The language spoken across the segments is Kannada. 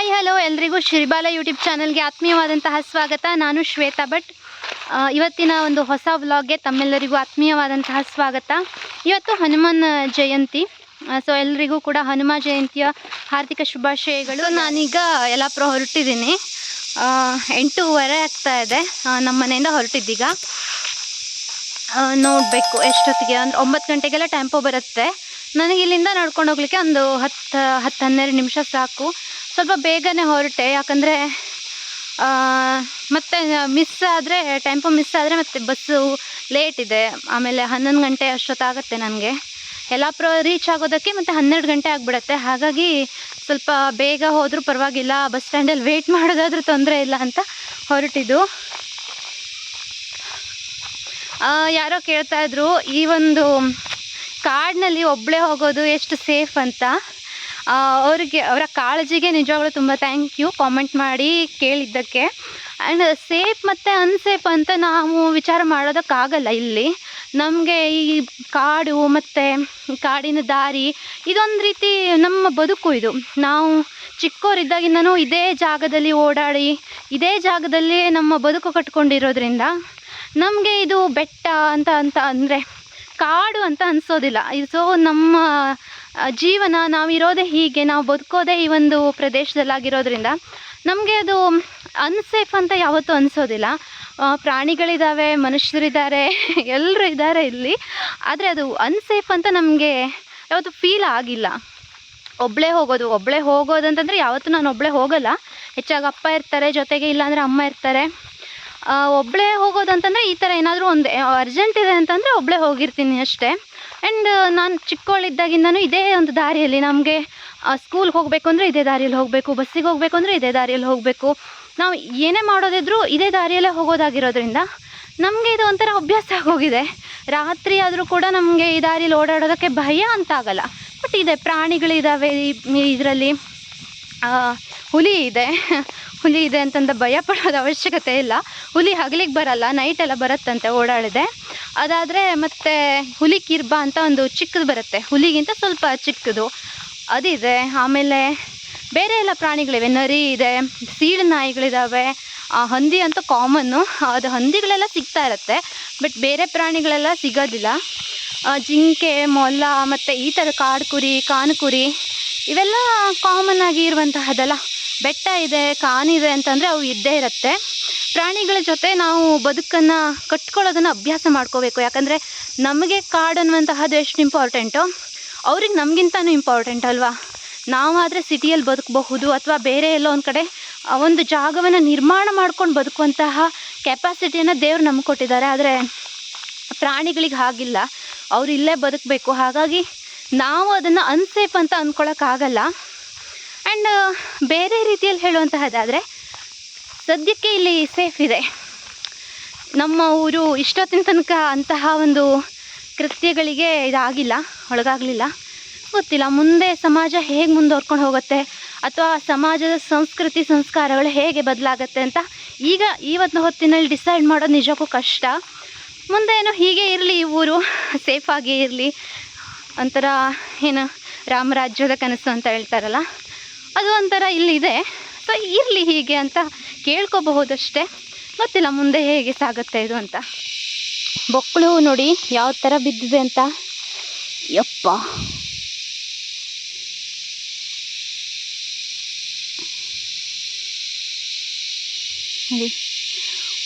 ಹಾಯ್ ಹಲೋ ಎಲ್ರಿಗೂ ಶ್ರೀಬಾಲ ಯೂಟ್ಯೂಬ್ ಚಾನಲ್ಗೆ ಆತ್ಮೀಯವಾದಂತಹ ಸ್ವಾಗತ. ನಾನು ಶ್ವೇತಾ ಭಟ್. ಇವತ್ತಿನ ಒಂದು ಹೊಸ ವ್ಲಾಗ್ಗೆ ತಮ್ಮೆಲ್ಲರಿಗೂ ಆತ್ಮೀಯವಾದಂತಹ ಸ್ವಾಗತ. ಇವತ್ತು ಹನುಮಾನ್ ಜಯಂತಿ. ಸೊ ಎಲ್ರಿಗೂ ಕೂಡ ಹನುಮ ಜಯಂತಿಯ ಹಾರ್ದಿಕ ಶುಭಾಶಯಗಳು. ನಾನೀಗ ಯಲಾಪುರ ಹೊರಟಿದ್ದೀನಿ. ಎಂಟೂವರೆ ಆಗ್ತಾ ಇದೆ. ನಮ್ಮ ಮನೆಯಿಂದ ಹೊರಟಿದ್ದೀಗ. ನೋಡಬೇಕು ಎಷ್ಟೊತ್ತಿಗೆ. ಅಂದ್ರೆ ಒಂಬತ್ತು ಗಂಟೆಗೆಲ್ಲ ಟೆಂಪೋ ಬರುತ್ತೆ. ನನಗೆ ಇಲ್ಲಿಂದ ನಡ್ಕೊಂಡು ಹೋಗ್ಲಿಕ್ಕೆ ಒಂದು ಹತ್ತು ಹತ್ತು ಹನ್ನೆರಡು ನಿಮಿಷ ಸಾಕು. ಸ್ವಲ್ಪ ಬೇಗನೆ ಹೊರಟೆ, ಯಾಕಂದರೆ ಮತ್ತೆ ಮಿಸ್ ಆದರೆ ಟೆಂಪೋ ಮಿಸ್ ಆದರೆ ಮತ್ತೆ ಬಸ್ಸು ಲೇಟ್ ಇದೆ. ಆಮೇಲೆ ಹನ್ನೊಂದು ಗಂಟೆ ಅಷ್ಟೊತ್ತಾಗತ್ತೆ ನನಗೆ. ಯಲ್ಲಾಪುರ ರೀಚ್ ಆಗೋದಕ್ಕೆ ಮತ್ತು ಹನ್ನೆರಡು ಗಂಟೆ ಆಗಿಬಿಡತ್ತೆ. ಹಾಗಾಗಿ ಸ್ವಲ್ಪ ಬೇಗ ಹೋದರೂ ಪರವಾಗಿಲ್ಲ ಬಸ್ ಸ್ಟ್ಯಾಂಡಲ್ಲಿ ವೆಯ್ಟ್ ಮಾಡೋದಾದ್ರೂ ತೊಂದರೆ ಇಲ್ಲ ಅಂತ ಹೊರಟಿದ್ದು. ಯಾರೋ ಕೇಳ್ತಾ ಇದ್ರು, ಈ ಒಂದು ಕಾಡಿನಲ್ಲಿ ಒಬ್ಬಳೇ ಹೋಗೋದು ಎಷ್ಟು ಸೇಫ್ ಅಂತ. ಅವ್ರಿಗೆ, ಅವರ ಕಾಳಜಿಗೆ ನಿಜವಾಗ್ಲೂ ತುಂಬ ಥ್ಯಾಂಕ್ ಯು ಕಾಮೆಂಟ್ ಮಾಡಿ ಕೇಳಿದ್ದಕ್ಕೆ. ಆ್ಯಂಡ್ ಸೇಫ್ ಮತ್ತು ಅನ್ಸೇಫ್ ಅಂತ ನಾವು ವಿಚಾರ ಮಾಡೋದಕ್ಕಾಗಲ್ಲ ಇಲ್ಲಿ. ನಮಗೆ ಈ ಕಾಡು ಮತ್ತು ಕಾಡಿನ ದಾರಿ, ಇದೊಂದು ರೀತಿ ನಮ್ಮ ಬದುಕು ಇದು. ನಾವು ಚಿಕ್ಕವರಿದ್ದಾಗಿಂದನೂ ಇದೇ ಜಾಗದಲ್ಲಿ ಓಡಾಡಿ, ಇದೇ ಜಾಗದಲ್ಲಿ ನಮ್ಮ ಬದುಕು ಕಟ್ಕೊಂಡಿರೋದ್ರಿಂದ ನಮಗೆ ಇದು ಬೆಟ್ಟ ಅಂತ ಅಂತ ಅಂದರೆ ಕಾಡು ಅಂತ ಅನಿಸೋದಿಲ್ಲ. ಸೊ ನಮ್ಮ ಜೀವನ ನಾವಿರೋದೇ ಹೀಗೆ, ನಾವು ಬದುಕೋದೇ ಈ ಒಂದು ಪ್ರದೇಶದಲ್ಲಾಗಿರೋದ್ರಿಂದ ನಮಗೆ ಅದು ಅನ್ಸೇಫ್ ಅಂತ ಯಾವತ್ತೂ ಅನಿಸೋದಿಲ್ಲ. ಪ್ರಾಣಿಗಳಿದ್ದಾವೆ ಮನುಷ್ಯರಿದ್ದಾರೆ ಎಲ್ಲರೂ ಇದ್ದಾರೆ ಇಲ್ಲಿ. ಆದರೆ ಅದು ಅನ್ಸೇಫ್ ಅಂತ ನಮಗೆ ಯಾವತ್ತು ಫೀಲ್ ಆಗಿಲ್ಲ. ಒಬ್ಬಳೇ ಹೋಗೋದು ಒಬ್ಬಳೇ ಹೋಗೋದು ಅಂತಂದರೆ ಯಾವತ್ತೂ ನಾನು ಒಬ್ಬಳೇ ಹೋಗಲ್ಲ. ಹೆಚ್ಚಾಗಿ ಅಪ್ಪ ಇರ್ತಾರೆ, ಜೊತೆಗೆ ಇಲ್ಲಾಂದರೆ ಅಮ್ಮ ಇರ್ತಾರೆ. ಒಬ್ಬಳೇ ಹೋಗೋದು ಅಂತಂದರೆ ಈ ಥರ ಏನಾದರೂ ಒಂದು ಅರ್ಜೆಂಟ್ ಇದೆ ಅಂತಂದರೆ ಒಬ್ಬಳೇ ಹೋಗಿರ್ತೀನಿ ಅಷ್ಟೇ. ಆ್ಯಂಡ್ ನಾನು ಚಿಕ್ಕವಳಿದ್ದಾಗಿಂದನೂ ಇದೇ ಒಂದು ದಾರಿಯಲ್ಲಿ ನಮಗೆ ಸ್ಕೂಲ್ಗೆ ಹೋಗಬೇಕು ಅಂದರೆ ಇದೇ ದಾರಿಯಲ್ಲಿ ಹೋಗಬೇಕು, ಬಸ್ಸಿಗೆ ಹೋಗಬೇಕು ಅಂದರೆ ಇದೇ ದಾರಿಯಲ್ಲಿ ಹೋಗಬೇಕು. ನಾವು ಏನೇ ಮಾಡೋದಿದ್ರೂ ಇದೇ ದಾರಿಯಲ್ಲೇ ಹೋಗೋದಾಗಿರೋದ್ರಿಂದ ನಮಗೆ ಇದು ಒಂಥರ ಅಭ್ಯಾಸ ಆಗೋಗಿದೆ. ರಾತ್ರಿ ಆದರೂ ಕೂಡ ನಮಗೆ ಈ ದಾರಿಯಲ್ಲಿ ಓಡಾಡೋದಕ್ಕೆ ಭಯ ಅಂತ ಆಗಲ್ಲ. ಬಟ್ ಇದೆ ಪ್ರಾಣಿಗಳಿದ್ದಾವೆ ಇದರಲ್ಲಿ. ಹುಲಿ ಇದೆ. ಹುಲಿ ಇದೆ ಅಂತಂದ ಭಯ ಪಡೋದು ಅವಶ್ಯಕತೆ ಇಲ್ಲ. ಹುಲಿ ಹಗಲಿಗೆ ಬರಲ್ಲ ನೈಟೆಲ್ಲ ಬರುತ್ತಂತೆ ಓಡಾಡಿದೆ ಅದಾದರೆ ಮತ್ತೆ ಹುಲಿ ಕಿರ್ಬ ಅಂತ ಒಂದು ಚಿಕ್ಕದು ಬರುತ್ತೆ. ಹುಲಿಗಿಂತ ಸ್ವಲ್ಪ ಚಿಕ್ಕದು. ಅದಿದೆ. ಆಮೇಲೆ ಬೇರೆ ಎಲ್ಲ ಪ್ರಾಣಿಗಳಿವೆ. ನರಿ ಇದೆ ಸೀಳು ಆ, ಹಂದಿ ಅಂತೂ ಕಾಮನ್ನು ಅದು ಹಂದಿಗಳೆಲ್ಲ ಸಿಗ್ತಾ ಇರುತ್ತೆ ಬಟ್ ಬೇರೆ ಪ್ರಾಣಿಗಳೆಲ್ಲ ಸಿಗೋದಿಲ್ಲ. ಜಿಂಕೆ ಮೊಲ ಮತ್ತು ಈ ಥರ ಕಾಡು ಕುರಿ ಕಾನು ಕುರಿ ಇವೆಲ್ಲ ಕಾಮನ್ ಆಗಿ ಇರುವಂತಹದ್ದಲ್ಲ ಬೆಟ್ಟ ಇದೆ ಕಾನಿದೆ ಅಂತಂದರೆ ಅವು ಇದ್ದೇ ಇರುತ್ತೆ. ಪ್ರಾಣಿಗಳ ಜೊತೆ ನಾವು ಬದುಕನ್ನು ಕಟ್ಕೊಳ್ಳೋದನ್ನು ಅಭ್ಯಾಸ ಮಾಡ್ಕೋಬೇಕು. ಯಾಕಂದರೆ ನಮಗೆ ಕಾಡು ಅನ್ನುವಂತಹದ್ದು ಎಷ್ಟು ಇಂಪಾರ್ಟೆಂಟು ಅವ್ರಿಗೆ ನಮಗಿಂತನೂ ಇಂಪಾರ್ಟೆಂಟ್ ಅಲ್ವಾ? ನಾವಾದರೆ ಸಿಟಿಯಲ್ಲಿ ಬದುಕಬಹುದು ಅಥವಾ ಬೇರೆ ಎಲ್ಲೋ ಒಂದು ಕಡೆ ಒಂದು ಜಾಗವನ್ನು ನಿರ್ಮಾಣ ಮಾಡ್ಕೊಂಡು ಬದುಕುವಂತಹ ಕೆಪಾಸಿಟಿಯನ್ನು ದೇವ್ರು ನಮ್ಗೆ ಕೊಟ್ಟಿದ್ದಾರೆ. ಆದರೆ ಪ್ರಾಣಿಗಳಿಗೆ ಹಾಗಿಲ್ಲ. ಅವ್ರು ಇಲ್ಲೇ ಬದುಕಬೇಕು. ಹಾಗಾಗಿ ನಾವು ಅದನ್ನು ಅನ್ಸೇಫ್ ಅಂತ ಅಂದ್ಕೊಳಕ್ಕಾಗಲ್ಲ ಆ್ಯಂಡ್ ಬೇರೆ ರೀತಿಯಲ್ಲಿ ಹೇಳುವಂತಹದ್ದಾದರೆ ಸದ್ಯಕ್ಕೆ ಇಲ್ಲಿ ಸೇಫ್ ಇದೆ. ನಮ್ಮ ಊರು ಇಷ್ಟೊತ್ತಿನ ತನಕ ಅಂತಹ ಒಂದು ಕೃತ್ಯಗಳಿಗೆ ಇದಾಗಿಲ್ಲ, ಒಳಗಾಗಲಿಲ್ಲ. ಗೊತ್ತಿಲ್ಲ, ಮುಂದೆ ಸಮಾಜ ಹೇಗೆ ಮುಂದುವರ್ಕೊಂಡು ಹೋಗುತ್ತೆ, ಅಥವಾ ಸಮಾಜದ ಸಂಸ್ಕೃತಿ, ಸಂಸ್ಕಾರಗಳು ಹೇಗೆ ಬದಲಾಗತ್ತೆ ಅಂತ ಈಗ ಇವತ್ತಿನ ಹೊತ್ತಿನಲ್ಲಿ ಡಿಸೈಡ್ ಮಾಡೋದು ನಿಜಕ್ಕೂ ಕಷ್ಟ. ಮುಂದೆ ಏನೋ ಹೀಗೆ ಇರಲಿ, ಈ ಊರು ಸೇಫಾಗಿ ಇರಲಿ. ಒಂಥರ ಏನು ರಾಮರಾಜ್ಯದ ಕನಸು ಅಂತ ಹೇಳ್ತಾರಲ್ಲ, ಅದು ಒಂಥರ ಇಲ್ಲಿದೆ. ಸೊ ಇರಲಿ ಹೀಗೆ ಅಂತ ಕೇಳ್ಕೋಬಹುದಷ್ಟೇ. ಗೊತ್ತಿಲ್ಲ ಮುಂದೆ ಹೇಗೆ ಸಾಗುತ್ತೆ ಇದು ಅಂತ? ಬೊಕ್ಕಳು ನೋಡಿ ಯಾವ ಥರ ಬಿದ್ದಿದೆ ಅಂತ. ಯಪ್ಪ. ನೋಡಿ,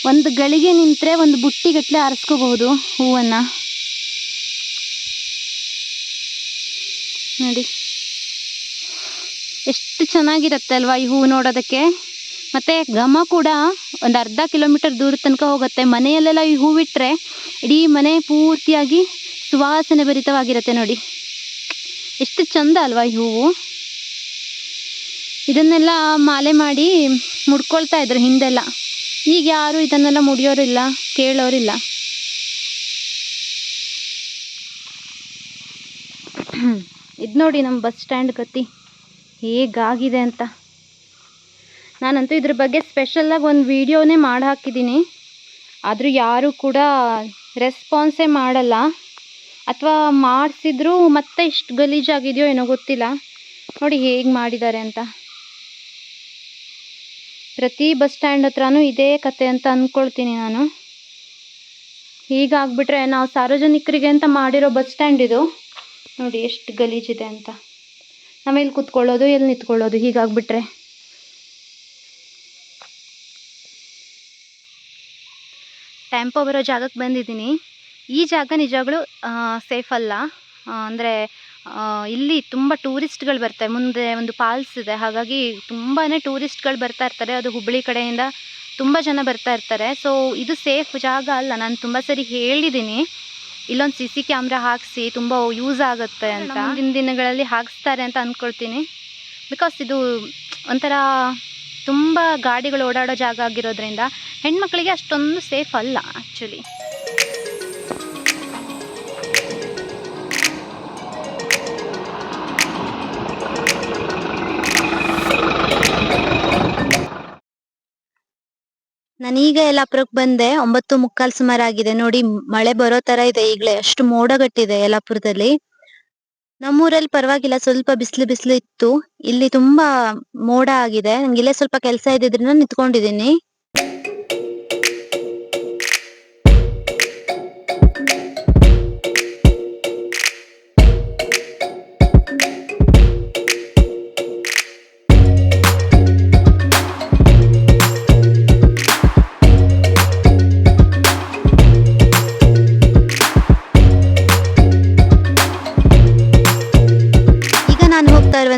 ಒಂದು ಗಳಿಗೆ ನಿಂತರೆ ಒಂದು ಬುಟ್ಟಿಗಟ್ಟಲೆ ಆರಿಸ್ಕೋಬಹುದು ಹೂವನ್ನು. ನೋಡಿ. ಎಷ್ಟು ಚೆನ್ನಾಗಿರುತ್ತೆ ಅಲ್ವಾ ಈ ಹೂವು ನೋಡೋದಕ್ಕೆ? ಮತ್ತು ಘಮ ಕೂಡ ಒಂದು ಅರ್ಧ ಕಿಲೋಮೀಟರ್ ದೂರದ ತನಕ ಹೋಗುತ್ತೆ. ಮನೆಯಲ್ಲೆಲ್ಲ ಈ ಹೂವಿಟ್ಟರೆ ಇಡೀ ಮನೆ ಪೂರ್ತಿಯಾಗಿ ಸುವಾಸನೆ ಭರಿತವಾಗಿರುತ್ತೆ ನೋಡಿ. ಎಷ್ಟು ಚಂದ ಅಲ್ವಾ ಈ ಹೂವು? ಇದನ್ನೆಲ್ಲ ಮಾಲೆ ಮಾಡಿ ಮುಡ್ಕೊಳ್ತಾ ಇದ್ರು ಹಿಂದೆಲ್ಲ. ಈಗ ಯಾರು ಇದನ್ನೆಲ್ಲ ಮುಡಿಯೋರಿಲ್ಲ, ಕೇಳೋರಿಲ್ಲ. ಇದು ನೋಡಿ ನಮ್ಮ ಬಸ್ ಸ್ಟ್ಯಾಂಡ್ ಗತಿ. ಹೇಗಾಗಿದೆ ಅಂತ. ನಾನಂತೂ ಇದ್ರ ಬಗ್ಗೆ ಸ್ಪೆಷಲಾಗಿ ಒಂದು ವೀಡಿಯೋನೇ ಮಾಡಿ ಹಾಕಿದ್ದೀನಿ ಆದರೂ ಯಾರೂ ಕೂಡ ರೆಸ್ಪಾನ್ಸೇ ಮಾಡಲ್ಲ. ಅಥವಾ ಮಾಡಿಸಿದ್ರು ಮತ್ತೆ ಇಷ್ಟು ಗಲೀಜಾಗಿದೆಯೋ ಏನೋ ಗೊತ್ತಿಲ್ಲ. ನೋಡಿ ಹೇಗೆ ಮಾಡಿದ್ದಾರೆ ಅಂತ. ಪ್ರತಿ ಬಸ್ ಸ್ಟ್ಯಾಂಡ್ ಹತ್ರನೂ ಇದೇ ಕತೆ ಅಂತ ಅಂದ್ಕೊಳ್ತೀನಿ ನಾನು. ಹೀಗಾಗ್ಬಿಟ್ರೆ ನಾವು ಸಾರ್ವಜನಿಕರಿಗೆ ಅಂತ ಮಾಡಿರೋ ಬಸ್ ಸ್ಟ್ಯಾಂಡ್ ಇದು. ನೋಡಿ ಎಷ್ಟು ಗಲೀಜಿದೆ ಅಂತ. ನಾವೆಲ್ಲಿ ಕೂತ್ಕೊಳ್ಳೋದು ಎಲ್ಲಿ ನಿಂತ್ಕೊಳ್ಳೋದು, ಹೀಗಾಗ್ಬಿಟ್ರೆ. ಟೆಂಪೋ ಬರೋ ಜಾಗಕ್ಕೆ ಬಂದಿದ್ದೀನಿ. ಈ ಜಾಗ ನಿಜಗಳು ಸೇಫ್ ಅಲ್ಲ. ಅಂದರೆ ಇಲ್ಲಿ ತುಂಬ ಟೂರಿಸ್ಟ್ಗಳು ಬರ್ತಾರೆ. ಮುಂದೆ ಒಂದು ಫಾಲ್ಸ್ ಇದೆ. ಹಾಗಾಗಿ ತುಂಬಾ ಟೂರಿಸ್ಟ್ಗಳು ಬರ್ತಾ ಇರ್ತಾರೆ. ಅದು ಹುಬ್ಬಳ್ಳಿ ಕಡೆಯಿಂದ ತುಂಬ ಜನ ಬರ್ತಾ ಇರ್ತಾರೆ. ಸೊ ಇದು ಸೇಫ್ ಜಾಗ ಅಲ್ಲ. ನಾನು ತುಂಬ ಸರಿ ಹೇಳಿದ್ದೀನಿ ಇಲ್ಲೊಂದು ಸಿ ಸಿ ಕ್ಯಾಮ್ರಾ ಹಾಕಿಸಿ ತುಂಬ ಯೂಸ್ ಆಗುತ್ತೆ ಅಂತ. ಮುಂದಿನ ದಿನಗಳಲ್ಲಿ ಹಾಕಿಸ್ತಾರೆ ಅಂತ ಅಂದ್ಕೊಳ್ತೀನಿ ಬಿಕಾಸ್ ಇದು ಒಂಥರ ತುಂಬ ಗಾಡಿಗಳು ಓಡಾಡೋ ಜಾಗ ಆಗಿರೋದ್ರಿಂದ ಹೆಣ್ಮಕ್ಳಿಗೆ ಅಷ್ಟೊಂದು ಸೇಫ್ ಅಲ್ಲ ಆ್ಯಕ್ಚುಲಿ ನಾನೀಗ ಯಲ್ಲಾಪುರಕ್ಕೆ ಬಂದೆ. ಒಂಬತ್ತು ಮುಕ್ಕಾಲ್ ಸುಮಾರಾಗಿದೆ ನೋಡಿ, ಮಳೆ ಬರೋ ತರ ಇದೆ ಈಗಲೇ. ಅಷ್ಟು ಮೋಡಗಟ್ಟಿದೆ ಯಲ್ಲಾಪುರದಲ್ಲಿ. ನಮ್ಮೂರಲ್ಲಿ ಪರವಾಗಿಲ್ಲ. ಸ್ವಲ್ಪ ಬಿಸಿಲು ಬಿಸಿಲು ಇತ್ತು. ಇಲ್ಲಿ ತುಂಬಾ ಮೋಡ ಆಗಿದೆ. ನಂಗೆ ಇಲ್ಲೇ ಸ್ವಲ್ಪ ಕೆಲಸ ಇದ್ದಿದ್ರಿಂದ ನಿಂತ್ಕೊಂಡಿದ್ದೀನಿ.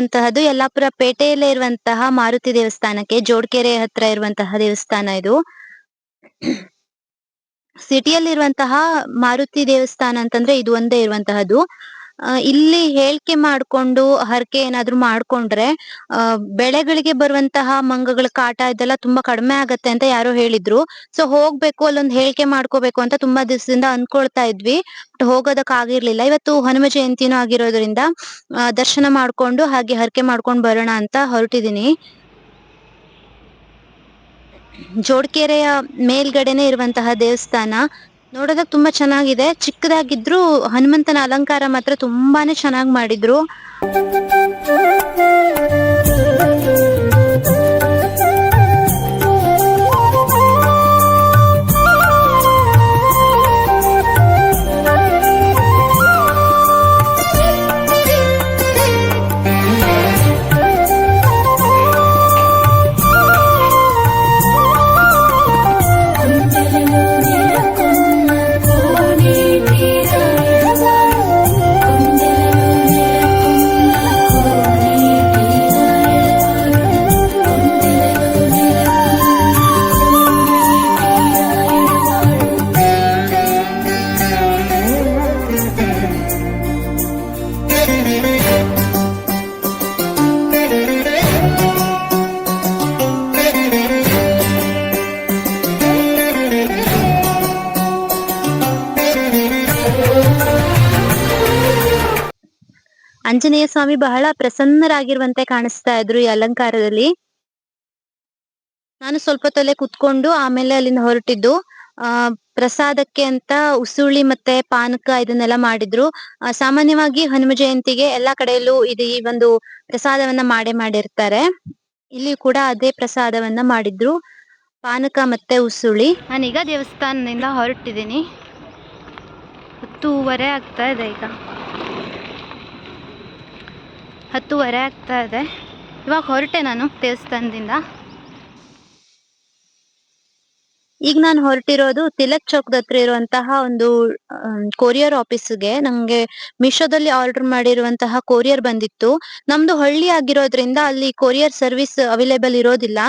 ಇರುವಂತಹದ್ದು ಯಲ್ಲಾಪುರ ಪೇಟೆಯಲ್ಲೇ ಇರುವಂತಹ ಮಾರುತಿ ದೇವಸ್ಥಾನಕ್ಕೆ ಜೋಡ್ಕೆರೆ ಹತ್ರ ಇರುವಂತಹ ದೇವಸ್ಥಾನ ಇದು. ಸಿಟಿಯಲ್ಲಿ ಇರುವಂತಹ ಮಾರುತಿ ದೇವಸ್ಥಾನ ಅಂತಂದ್ರೆ ಇದು ಒಂದೇ ಇರುವಂತಹದ್ದು. ಇಲ್ಲಿ ಹೇಳ್ಕೆ ಮಾಡ್ಕೊಂಡು, ಹರಕೆ ಏನಾದ್ರು ಮಾಡ್ಕೊಂಡ್ರೆ ಬೆಳೆಗಳಿಗೆ ಬರುವಂತಹ ಮಂಗಗಳ ಕಾಟ ಇದೆಲ್ಲ ತುಂಬಾ ಕಡಿಮೆ ಆಗತ್ತೆ ಅಂತ ಯಾರೋ ಹೇಳಿದ್ರು. ಸೊ ಹೋಗ್ಬೇಕು, ಅಲ್ಲೊಂದು ಹೇಳ್ಕೆ ಮಾಡ್ಕೋಬೇಕು ಅಂತ ತುಂಬಾ ದಿವಸದಿಂದ ಅನ್ಕೊಳ್ತಾ ಇದ್ವಿ. ಬಟ್ ಹೋಗೋದಕ್ ಆಗಿರ್ಲಿಲ್ಲ. ಇವತ್ತು ಹನುಮ ಜಯಂತಿನೂ ಆಗಿರೋದ್ರಿಂದ ದರ್ಶನ ಮಾಡ್ಕೊಂಡು, ಹಾಗೆ ಹರಕೆ ಮಾಡ್ಕೊಂಡು ಬರೋಣ ಅಂತ ಹೊರಟಿದೀನಿ. ಜೋಡ್ಕೆರೆಯ ಮೇಲ್ಗಡೆನೆ ಇರುವಂತಹ ದೇವಸ್ಥಾನ. ನೋಡೋದಕ್ ತುಂಬಾ ಚೆನ್ನಾಗಿದೆ. ಚಿಕ್ಕದಾಗಿದ್ರು ಹನುಮಂತನ ಅಲಂಕಾರ ಮಾತ್ರ ತುಂಬಾನೇ ಚೆನ್ನಾಗಿ ಮಾಡಿದ್ರು. ಆಂಜನೇಯ ಸ್ವಾಮಿ ಬಹಳ ಪ್ರಸನ್ನರಾಗಿರುವಂತೆ ಕಾಣಿಸ್ತಾ ಇದ್ರು ಈ ಅಲಂಕಾರದಲ್ಲಿ. ನಾನು ಸ್ವಲ್ಪ ತಲೆ ಕುತ್ಕೊಂಡು ಆಮೇಲೆ ಅಲ್ಲಿಂದ ಹೊರಟಿದ್ದು, ಆ, ಪ್ರಸಾದಕ್ಕೆ ಅಂತ ಉಸುಳಿ ಮತ್ತೆ ಪಾನಕ ಇದನ್ನೆಲ್ಲ ಮಾಡಿದ್ರು. ಸಾಮಾನ್ಯವಾಗಿ ಹನುಮ ಜಯಂತಿಗೆ ಎಲ್ಲಾ ಕಡೆಯಲ್ಲೂ ಇದು ಈ ಒಂದು ಪ್ರಸಾದವನ್ನ ಮಾಡೇ ಮಾಡಿರ್ತಾರೆ. ಇಲ್ಲಿ ಕೂಡ ಅದೇ ಪ್ರಸಾದವನ್ನ ಮಾಡಿದ್ರು. ಪಾನಕ ಮತ್ತೆ ಉಸುಳಿ. ನಾನೀಗ ದೇವಸ್ಥಾನದಿಂದ ಹೊರಟಿದ್ದೀನಿ. ಹತ್ತೂವರೆ ಆಗ್ತಾ ಇದೆ ಈಗ. ಹತ್ತೂವರೆ ಆಗ್ತಾ ಇದೆ. ಇವಾಗ ಹೊರಟೆ ನಾನು ದೇವಸ್ಥಾನದಿಂದ. ಈಗ ನಾನು ಹೊರಟಿರೋದು ತಿಲಕ್ ಚೌಕ್ ಹತ್ರ ಇರುವಂತಹ ಒಂದು ಕೊರಿಯರ್ ಆಫೀಸ್ಗೆ ನಂಗೆ ಮೀಶೋದಲ್ಲಿ ಆರ್ಡರ್ ಮಾಡಿರುವಂತಹ ಕೊರಿಯರ್ ಬಂದಿತ್ತು. ನಮ್ದು ಹಳ್ಳಿ ಆಗಿರೋದ್ರಿಂದ ಅಲ್ಲಿ ಕೊರಿಯರ್ ಸರ್ವಿಸ್ ಅವೈಲೇಬಲ್ ಇರೋದಿಲ್ಲ.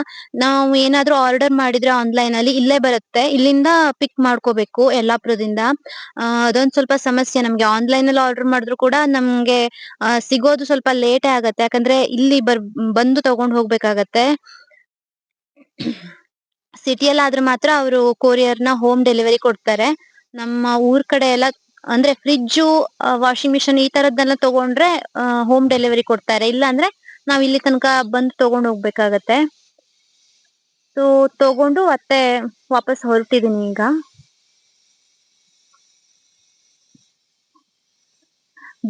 ನಾವು ಏನಾದ್ರೂ ಆರ್ಡರ್ ಮಾಡಿದ್ರೆ ಆನ್ಲೈನ್ ಅಲ್ಲಿ ಇಲ್ಲೇ ಬರುತ್ತೆ. ಇಲ್ಲಿಂದ ಪಿಕ್ ಮಾಡ್ಕೋಬೇಕು ಯಲ್ಲಾಪುರದಿಂದ. ಅದೊಂದ್ ಸ್ವಲ್ಪ ಸಮಸ್ಯೆ. ನಮ್ಗೆ ಆನ್ಲೈನ್ ಅಲ್ಲಿ ಆರ್ಡರ್ ಮಾಡಿದ್ರು ಕೂಡ ನಮ್ಗೆ ಸಿಗೋದು ಸ್ವಲ್ಪ ಲೇಟೇ ಆಗತ್ತೆ. ಯಾಕಂದ್ರೆ ಇಲ್ಲಿ ಬರ್, ಬಂದು ತಗೊಂಡ್ ಹೋಗ್ಬೇಕಾಗತ್ತೆ. ಸಿಟಿಯಲ್ಲಿ ಆದ್ರೆ ಮಾತ್ರ ಅವರು ಕೊರಿಯರ್ನ ಹೋಮ್ ಡೆಲಿವರಿ ಕೊಡ್ತಾರೆ. ನಮ್ಮ ಊರ್ ಕಡೆ ಎಲ್ಲ ಅಂದ್ರೆ ಫ್ರಿಡ್ಜ್ ವಾಷಿಂಗ್ ಮಿಷನ್ ಈ ತರದ್ದೆಲ್ಲ ತಗೊಂಡ್ರೆ ಹೋಮ್ ಡೆಲಿವರಿ ಕೊಡ್ತಾರೆ. ಇಲ್ಲ ಅಂದ್ರೆ ನಾವ್ ಇಲ್ಲಿ ತನಕ ಬಂದು ತಗೊಂಡ್ ಹೋಗ್ಬೇಕಾಗತ್ತೆ. ಸೊ ತಗೊಂಡು ಮತ್ತೆ ವಾಪಸ್ ಹೊರಟಿದೀನಿ ಈಗ.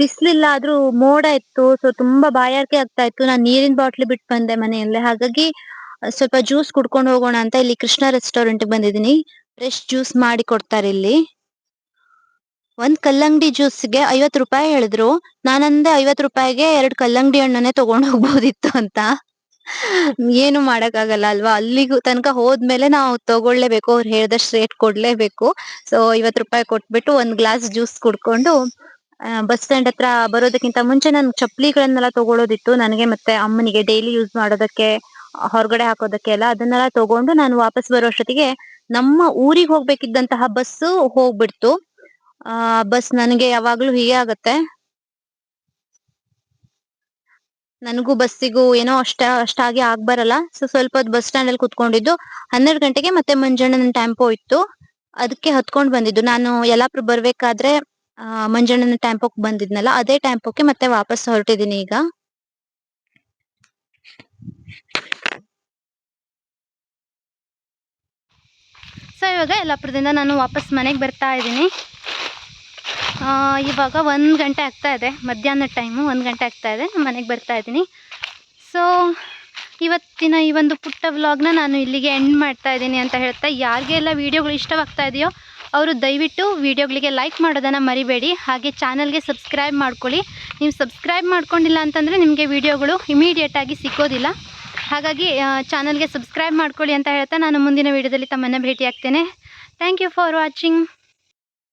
ಬಿಸ್ಲಿಲ್ಲ ಆದ್ರೂ ಮೋಡ ಇತ್ತು ಸೊ ತುಂಬಾ ಬಾಯಾರಿಕೆ ಆಗ್ತಾ ಇತ್ತು. ನಾನ್ ನೀರಿನ ಬಾಟ್ಲಿ ಬಿಟ್ಟು ಬಂದೆ ಮನೆಯಲ್ಲೇ. ಹಾಗಾಗಿ ಸ್ವಲ್ಪ ಜ್ಯೂಸ್ ಕುಡ್ಕೊಂಡು ಹೋಗೋಣ ಅಂತ ಇಲ್ಲಿ ಕೃಷ್ಣ ರೆಸ್ಟೋರೆಂಟ್ ಬಂದಿದ್ದೀನಿ. ಫ್ರೆಶ್ ಜ್ಯೂಸ್ ಮಾಡಿ ಕೊಡ್ತಾರೆ ಇಲ್ಲಿ. ಒಂದ್ ಕಲ್ಲಂಗಡಿ ಜ್ಯೂಸ್ಗೆ ಐವತ್ ರೂಪಾಯಿ ಹೇಳಿದ್ರು. ನಾನಂದೆ ಐವತ್ ರೂಪಾಯಿಗೆ ಎರಡ್ ಕಲ್ಲಂಗಡಿ ಹಣ್ಣನ್ನೇ ತಗೊಂಡ್ ಹೋಗ್ಬೋದಿತ್ತು ಅಂತ. ಏನು ಮಾಡಕ್ಕಾಗಲ್ಲ ಅಲ್ವಾ? ಅಲ್ಲಿಗೂ ತನಕ ಹೋದ್ಮೇಲೆ ನಾವು ತಗೊಳ್ಳೇಬೇಕು. ಅವ್ರು ಹೇಳ್ದಷ್ಟು ರೇಟ್ ಕೊಡ್ಲೇಬೇಕು. ಸೊ ಐವತ್ ರೂಪಾಯಿ ಕೊಟ್ಬಿಟ್ಟು ಒಂದ್ ಗ್ಲಾಸ್ ಜ್ಯೂಸ್ ಕುಡ್ಕೊಂಡು ಬಸ್ ಸ್ಟ್ಯಾಂಡ್ ಹತ್ರ ಬರೋದಕ್ಕಿಂತ ಮುಂಚೆ ನನ್ ಚಪ್ಲಿಗಳನ್ನೆಲ್ಲ ತಗೊಳ್ಳೋದಿತ್ತು ನನಗೆ ಮತ್ತೆ ಅಮ್ಮನಿಗೆ ಡೈಲಿ ಯೂಸ್ ಮಾಡೋದಕ್ಕೆ ಹೊರಗಡೆ ಹಾಕೋದಕ್ಕೆ ಎಲ್ಲ ಅದನ್ನೆಲ್ಲ ತಗೊಂಡು ನಾನು ವಾಪಸ್ ಬರೋ ಅಷ್ಟೊತ್ತಿಗೆ ನಮ್ಮ ಊರಿಗೆ ಹೋಗ್ಬೇಕಿದ್ದಂತಹ ಬಸ್ ಹೋಗ್ಬಿಡ್ತು. ಆ ಬಸ್ ನನಗೆ ಯಾವಾಗ್ಲೂ ಹೀಗೆ ಆಗತ್ತೆ. ನನಗೂ ಬಸ್ಸಿಗೂ ಏನೋ ಅಷ್ಟ, ಅಷ್ಟಾಗಿ ಆಗ್ಬರಲ್ಲ ಸೊ ಸ್ವಲ್ಪ ಬಸ್ ಸ್ಟ್ಯಾಂಡ್ ಅಲ್ಲಿ ಕುತ್ಕೊಂಡಿದ್ದು. ಹನ್ನೆರಡು ಗಂಟೆಗೆ ಮತ್ತೆ ಮಂಜಣ್ಣನ ಟೆಂಪೋ ಇತ್ತು. ಅದಕ್ಕೆ ಹತ್ಕೊಂಡ್ ಬಂದಿದ್ದು. ನಾನು ಯಲ್ಲಾಪುರ ಬರ್ಬೇಕಾದ್ರೆ, ಆ, ಮಂಜಣ್ಣನ ಟೆಂಪೋಕ್ ಬಂದಿದ್ನಲ್ಲ, ಅದೇ ಟೆಂಪೋಕ್ಕೆ ಮತ್ತೆ ವಾಪಸ್ ಹೊರಟಿದ್ದೀನಿ ಈಗ. ಸೊ, ಇವಾಗ ಯಲ್ಲಾಪುರದಿಂದ ನಾನು ವಾಪಸ್ ಮನೆಗೆ ಬರ್ತಾ ಇದ್ದೀನಿ. ಇವಾಗ ಒಂದು ಗಂಟೆ ಆಗ್ತಾ ಇದೆ. ಮಧ್ಯಾಹ್ನ ಟೈಮು ಒಂದು ಗಂಟೆ ಆಗ್ತಾ ಇದೆ. ನಾನು ಮನೆಗೆ ಬರ್ತಾ ಇದ್ದೀನಿ. ಸೊ ಇವತ್ತಿನ ಈ ಒಂದು ಪುಟ್ಟ ವ್ಲಾಗ್ನ ನಾನು ಇಲ್ಲಿಗೆ ಎಂಡ್ ಮಾಡ್ತಾ ಇದ್ದೀನಿ ಅಂತ ಹೇಳ್ತಾ ಯಾರಿಗೆಲ್ಲ ವೀಡಿಯೋಗಳು ಇಷ್ಟವಾಗ್ತಾ ಇದೆಯೋ ಅವರು ದಯವಿಟ್ಟು ವೀಡಿಯೋಗಳಿಗೆ ಲೈಕ್ ಮಾಡೋದನ್ನು ಮರಿಬೇಡಿ. ಹಾಗೆ ಚಾನಲ್ಗೆ ಸಬ್ಸ್ಕ್ರೈಬ್ ಮಾಡ್ಕೊಳ್ಳಿ. ನೀವು ಸಬ್ಸ್ಕ್ರೈಬ್ ಮಾಡ್ಕೊಂಡಿಲ್ಲ ಅಂತಂದರೆ ನಿಮಗೆ ವೀಡಿಯೋಗಳು ಇಮಿಡಿಯೇಟಾಗಿ ಸಿಕ್ಕೋದಿಲ್ಲ. ಹಾಗಾಗಿ ಚಾನಲ್ಗೆ ಸಬ್ಸ್ಕ್ರೈಬ್ ಮಾಡ್ಕೊಳ್ಳಿ ಅಂತ ಹೇಳ್ತಾ ನಾನು ಮುಂದಿನ ವೀಡಿಯೋದಲ್ಲಿ ತಮ್ಮನ್ನು ಭೇಟಿ ಆಗ್ತೇನೆ ಥ್ಯಾಂಕ್ ಯು ಫಾರ್ ವಾಚಿಂಗ್